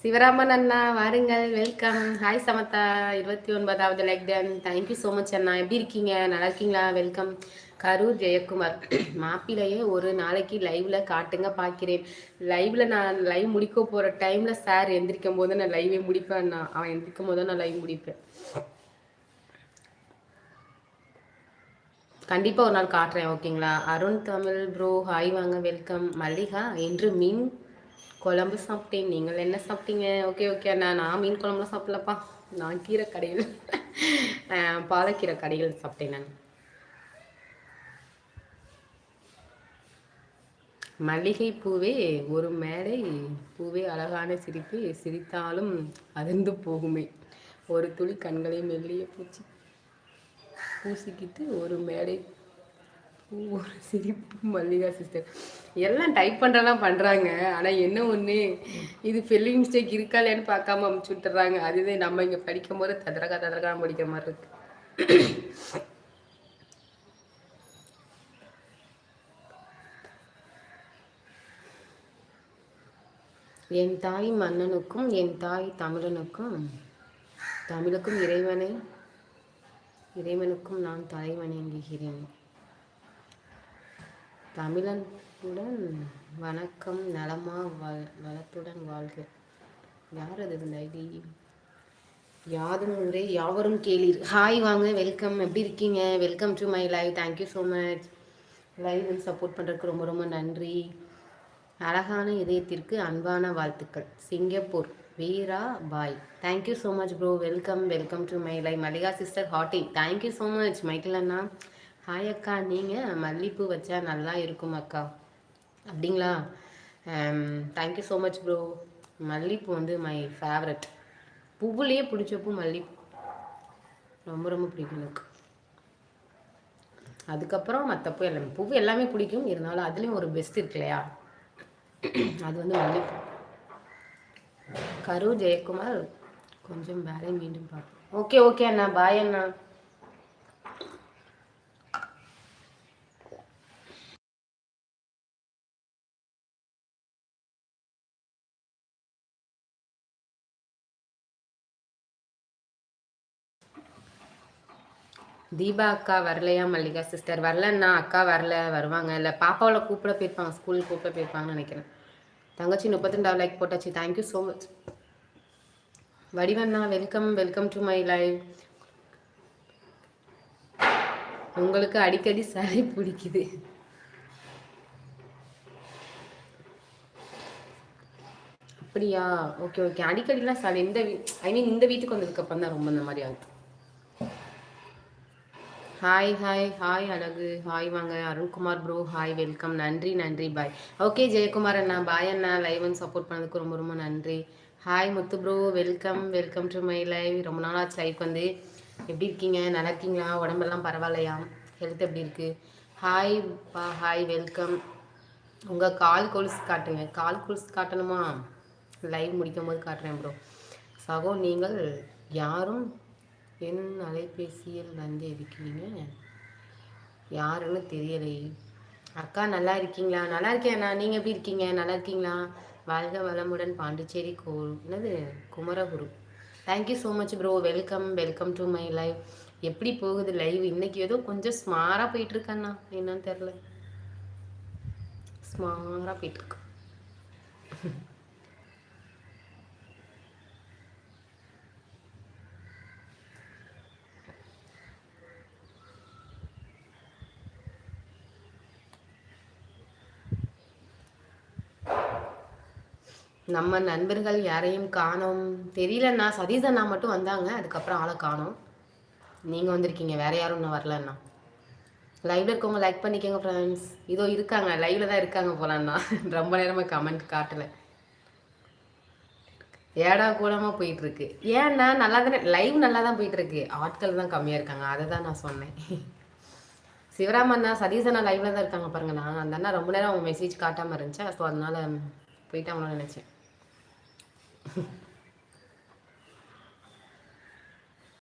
சிவராமன் அண்ணா வாருங்கள் welcome hi சமத்தா இருபத்தி ஒன்பதாவது like done thank you so much அண்ணா. எப்படி இருக்கீங்க? நல்லா இருக்கீங்களா? வெல்கம் கரூர் ஜெயக்குமார். மாப்பிளையே ஒரு நாளைக்கு லைவ்ல காட்டுங்க பார்க்கிறேன் லைவ்ல நான் லைவ் முடிக்க போற டைம்ல சார் எந்திரிக்கும் போது நான் லைவே முடிப்பேன் நான் அவன் எந்திரிக்கும் போது நான் லைவ் முடிப்பேன். கண்டிப்பாக ஒரு நாள் காட்டுறேன் ஓகேங்களா அருண் தமிழ் ப்ரோ ஹாய் வாங்க வெல்கம் மல்லிகா என்று மீன் குழம்பு சாப்பிட்டேன். நீங்கள் என்ன சாப்பிட்டீங்க? ஓகே ஓகே அண்ணா நான் மீன் குழம்புலாம் சாப்பிடலப்பா. நான் கீரை கடையில் பாலக்கீரை கடையில் சாப்பிட்டேன் நான். மல்லிகை பூவே ஒரு மேடை பூவே அழகான சிரிப்பு. சிரித்தாலும் அதிர்ந்து போகுமே. ஒரு துளி கண்களை மெல்லிய பூச்சி பூசிக்கிட்டு ஒரு மேடை ஒரு சிரிப்பு மல்லிகா சிஸ்டர் எல்லாம் டைப் பண்ணுறலாம் பண்ணுறாங்க ஆனால் என்ன ஒன்று இது ஃபெல்லிங் மிஸ்டேக் இருக்கா இல்லையான்னு பார்க்காம அமுச்சு விட்டுறாங்க. அதுவே நம்ம இங்கே படிக்கும் போது ததரகா ததரகா படிக்கிற மாதிரி இருக்கு. என் தாய் மன்னனுக்கும் என் தாய் தமிழனுக்கும் தமிழுக்கும் இறைவனை இறைவனுக்கும் நான் தலை வணங்குகிறேன் தமிழனுடன் வணக்கம் நலமா வள வளத்துடன் வாழ்க. யார் அது இந்த ஐடி? யாதும் ஒன்றே யாவரும் கேளீர். ஹாய் வாங்க வெல்கம் எப்படி இருக்கீங்க? Welcome to my live thank you so much live வந்து சப்போர்ட் பண்ணுறதுக்கு ரொம்ப ரொம்ப நன்றி. அழகான இதயத்திற்கு அன்பான வாழ்த்துக்கள். Singapore Veera bhai. Thank you so much bro welcome welcome to my live Mallika sister ஹாட்டி thank you so much Michael Anna hi அக்கா நீங்கள் மல்லிப்பூ வச்சா நல்லா இருக்கும் அக்கா. அப்படிங்களா? தேங்க்யூ ஸோ மச் ப்ரோ மல்லிப்பூ வந்து மை ஃபேவரட் பூவுலேயே பிடிச்ச பூ மல்லிப்பூ. ரொம்ப ரொம்ப பிடிக்கும் எனக்கு. அதுக்கப்புறம் மற்ற பூ எல்லாமே பூ எல்லாமே பிடிக்கும். இருந்தாலும் அதுலேயும் ஒரு பெஸ்ட் இருக்கு இல்லையா? அது வந்து மல்லிப்பூ. கரு ஜெயக்குமார் கொஞ்சம் வேலை மீண்டும் பார்ப்போம். ஓகே ஓகே அண்ணா. பாய் அண்ணா. தீபா அக்கா வரலையா மல்லிகா சிஸ்டர் வரலன்னா அக்கா வரல வருவாங்க. இல்லை பாப்பாவில் கூப்பிட போயிருப்பாங்க ஸ்கூல் கூப்பிட போயிருப்பாங்கன்னு நினைக்கிறேன். தங்கச்சி முப்பத்திரெண்டாவது லைக் போட்டாச்சு. Thank you so much வடிவண்ணா welcome welcome to my live உங்களுக்கு அடிக்கடி சளி பிடிக்குது. அப்படியா? ஓகே ஓகே அடிக்கடிலாம் சளி இந்த வீ ஐ மீன் இந்த வீட்டுக்கு வந்ததுக்கு அப்புறம் தான் ரொம்ப இந்த மாதிரி ஆகுது ஹாய் ஹாய் ஹாய் அழகு. ஹாய் வாங்க. அருண்குமார் ப்ரோ ஹாய் வெல்கம் நன்றி நன்றி. பாய் ஓகே ஜெயக்குமார் அண்ணா. பாய் அண்ணா. லைவ் வந்து சப்போர்ட் பண்ணதுக்கு ரொம்ப ரொம்ப நன்றி. Hi Muthu bro welcome welcome to my live ரொம்ப நாளாச்சு லைஃப் வந்து. எப்படி இருக்கீங்க? நல்லா இருக்கீங்களா? உடம்பெல்லாம் பரவாயில்லையா? ஹெல்த் எப்படி இருக்குது ஹாய் பா ஹாய் வெல்கம் உங்கள் கால் கொலுஸ் காட்டுங்க. கால் கொலுஸ் காட்டணுமா? லைவ் முடிக்கும் போது காட்டுறேன் ப்ரோ சகோ நீங்கள் யாரும் என் அலைபேசியில் வந்து இருக்கீங்க யாருன்னு தெரியலை. அக்கா நல்லா இருக்கீங்களா? நல்லா இருக்கேன் நான் நீங்கள் எப்படி இருக்கீங்க? நல்லா இருக்கீங்களா? வாழ்க வளமுடன் பாண்டிச்சேரி கோ என்னது? Kumaraguru. Thank you so much bro welcome welcome to my live எப்படி போகுது லைவ் இன்னைக்கு ஏதோ கொஞ்சம் ஸ்மாராக போயிட்டுருக்கேண்ணா என்னன்னு தெரில ஸ்மாராக போயிட்டுருக்கு. நம்ம நண்பர்கள் யாரையும் காணோம். தெரியலண்ணா. சதீஷ் அண்ணா மட்டும் வந்தாங்க. அதுக்கப்புறம் ஆளை காணோம். நீங்கள் வந்திருக்கீங்க. வேற யாரும் இன்னும் வரலண்ணா. லைவ்ல இருக்கவங்க லைக் பண்ணிக்கோங்க ஃப்ரெண்ட்ஸ் இதோ இருக்காங்க. லைவ்ல தான் இருக்காங்க போலண்ணா ரொம்ப நேரமாக கமெண்ட் காட்டலை. ஏடா கூடமாக போயிட்டு இருக்கு ஏன்னா நல்லா தானே லைவ் நல்லா தான் போயிட்டு இருக்கு ஆட்கள் தான் கம்மியாக இருக்காங்க. அதை தான் நான் சொன்னேன். சிவராம அண்ணா சதீஷ் அண்ணா லைவ்ல தான் இருக்காங்க பாருங்க நான் அந்த அண்ணா ரொம்ப நேரம் அவங்க மெசேஜ் காட்டாமல் இருந்துச்சு? ஸோ அதனால তো এটা ওনারা এনেছে।